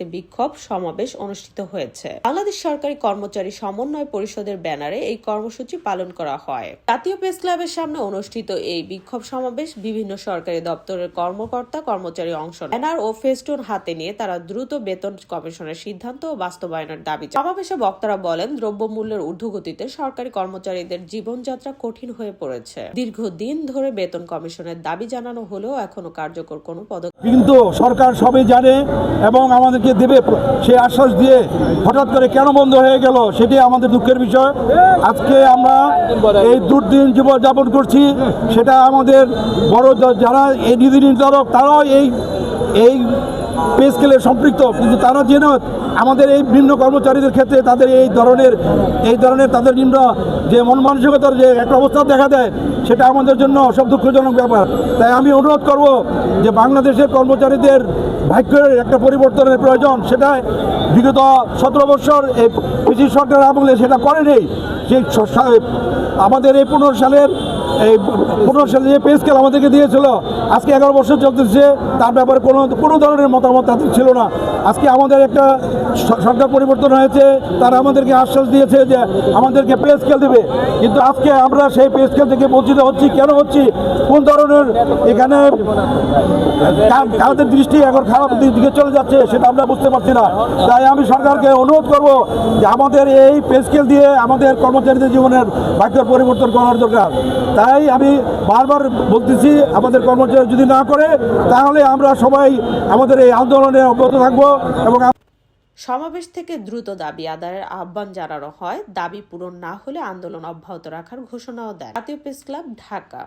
রাজধানীতে বিক্ষোভ সমাবেশ অনুষ্ঠিত হয়েছে। বাংলাদেশ সরকারি কর্মচারী সমন্বয় পরিষদের ব্যানারে এই কর্মসূচি পালন করা হয়। জাতীয় প্রেস ক্লাবের সামনে অনুষ্ঠিত এই বিক্ষোভ সমাবেশ বিভিন্ন সরকারি দপ্তরের কর্মকর্তা কর্মচারী অংশ ব্যানার ও ফেস্টুন হাতে নিয়ে তারা দ্রুত বেতন কমিশনের সিদ্ধান্ত ও বাস্তবায়নের দাবি সমাবেশে বক্তারা বলেন, দ্রব্যমূল্যের ঊর্ধ্বগতিতে সরকারি কর্মচারীদের জীবনযাত্রা কঠিন হয়ে পড়েছে। দীর্ঘদিন ধরে বেতন কমিশনের দাবি জানানো হলেও এখনও কার্যকর কোনো পদক্ষেপ কিন্তু সরকার সবই জানে এবং আমাদেরকে দেবে সেই আশ্বাস দিয়ে হঠাৎ করে কেন বন্ধ হয়ে গেল, সেটি আমাদের দুঃখের বিষয়। আজকে আমরা এই দুর্দিন জীবন যাপন করছি, সেটা আমাদের বড় যারা এই নীতি নির্ধারক, তারাও এই এই পে স্কেলে সম্পৃক্ত। কিন্তু তারা যেন আমাদের এই নিম্ন কর্মচারীদের ক্ষেত্রে তাদের এই ধরনের এই ধরনের তাদের নিম্ন যে মন মানসিকতার যে একটা অবস্থা দেখা দেয়, সেটা আমাদের জন্য সব দুঃখজনক ব্যাপার। তাই আমি অনুরোধ করব যে বাংলাদেশের কর্মচারীদের ভাগ্যের একটা পরিবর্তনের প্রয়োজন সেটা বিগত সতেরো বছর এই ব্রিটিশ সরকার আমলে সেটা করেনি। সেই আমাদের এই পনেরো সালের এই পনেরো সালে যে পে স্কেল আমাদেরকে দিয়েছিল, আজকে এগারো বছর চলতেছে, তার ব্যাপারে কোনো কোনো ধরনের মতামত তাদের ছিল না। আজকে আমাদের একটা সরকার পরিবর্তন হয়েছে, তারা আমাদেরকে আশ্বাস দিয়েছে যে আমাদেরকে পে স্কেল দেবে। কিন্তু আজকে আমরা সেই পে স্কেল থেকে বঞ্চিত হচ্ছি, কেন হচ্ছি? কোন ধরনের এখানে কাদের দৃষ্টি এখন খারাপ দিকে চলে যাচ্ছে, সেটা আমরা বুঝতে পারছি না। তাই আমি সরকারকে অনুরোধ করব যে আমাদের এই পে স্কেল দিয়ে আমাদের কর্মচারীদের জীবনের ভাগ্যের পরিবর্তন করার দরকার। তাই আমি বারবার বলতেছি, আমাদের কর্মচারী যদি না করে, তাহলে আমরা সবাই আমাদের এই আন্দোলনে অব্যাহত থাকব এবং সমাবেশ থেকে দ্রুত দাবি আদায়ের আহ্বান জানানো হয়। দাবি পূরণ না হলে আন্দোলন অব্যাহত রাখার ঘোষণাও দেয় জাতীয় প্রেস ক্লাব, ঢাকা।